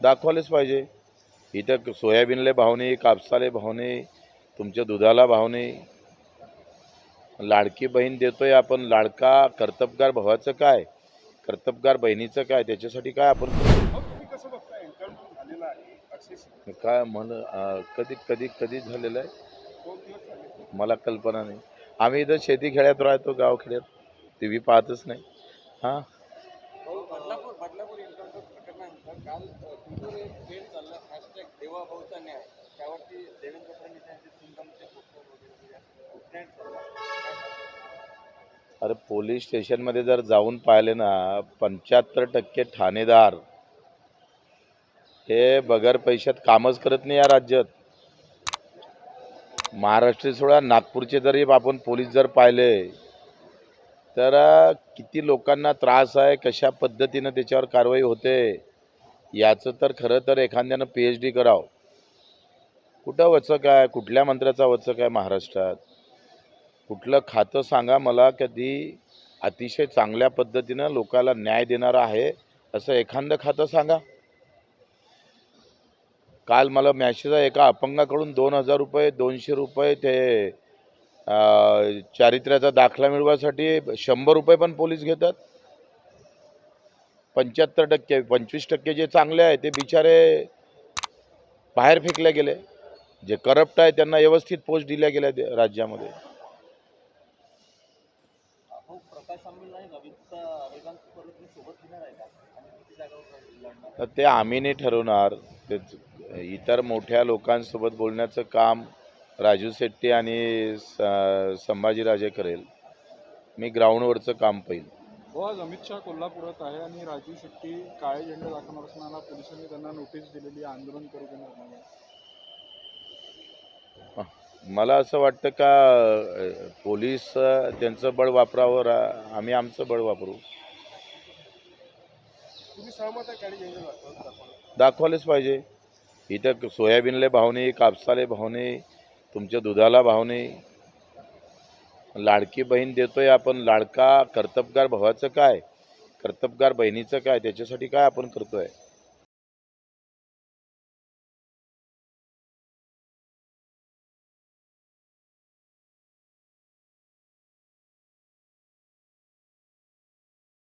दाखवायलाच पाहिजे. इथं सोयाबीनला भाव नाही कापसाला भाव नाही तुमच्या दुधाला भाव नाही. लाडकी बहीण देतोय आपण लाडका कर्तबगार भावाचं काय? कर्तबगार बहिणीचं काय? त्याच्यासाठी काय आपण काय म्हण कधी कधी कधी झालेलं आहे? मला कल्पना नाही. आम्ही इथं शेती खेड्यात राहतो गाव खेड्यात. टी व्ही पाहतच नाही. हां? काल ट्विटर एक ट्रेंड चालला. हॅशटॅग देवाभाऊचा न्याय. त्यावरती देवेंद्र फडणवीस यांचे सिंगमचे पोस्टर वगैरे ट्रेंड चालला. अरे पोलीस स्टेशनमध्ये जर जाऊन पाहिले ना पंच्याहत्तर टक्के ठाणेदार हे बगर पैशात कामच करत नाही या राज्यात. महाराष्ट्र सोडा नागपूरचे जरी आपण पोलीस जर पाहिले तर किती लोकांना त्रास आहे कशा पद्धतीनं त्याच्यावर कारवाई होते याचं तर खरं तर एखाद्यानं पी एच डी करावं. कुठं वचक आहे? कुठल्या मंत्र्याचा वचक आहे महाराष्ट्रात? कुठलं खातं सांगा मला कधी अतिशय चांगल्या पद्धतीनं लोकाला न्याय देणारं आहे असं एखादं खातं सांगा. काल मला मॅसेज आहे एका अपंगाकडून दोन हजार रुपये दोनशे रुपये ते चारित्र्याचा दाखला मिळवायसाठी शंभर रुपये पण पोलीस घेतात. पंच्याहत्तर टक्के पंचवीस टक्के जे चांगले आहे ते बिचारे बाहेर फेकले गेले. जे करप्ट आहे त्यांना व्यवस्थित पोस्ट दिल्या गेल्या राज्यामध्ये. तर ते आम्ही नाही ठरवणार. ते इतर मोठ्या लोकांसोबत बोलण्याचं काम राजू शेट्टी आणि संभाजीराजे करेल. मी ग्राउंडवरचं काम पाहिल हो आज अमित शहा कोल्हापुरात आहे आणि राजू शेट्टी काळे झेंडे दाखवणार असताना पोलिसांनी त्यांना नोटीस दिलेली आहे आंदोलन करू देणार नाही. मला असं वाटतं का पोलीस त्यांचं बळ वापरावं रा- आम्ही आमचं बळ वापरू. तुम्ही सहमत आहे दाखवायलाच पाहिजे. इथं सोयाबीनला भाव नाही कापसाला भाव नाही तुमच्या दुधाला भाव नाही. लाडकी बहीण देतोय आपण लाडका कर्तबगार भावाचं काय? कर्तबगार बहिणीचं काय? त्याच्यासाठी काय आपण करतोय?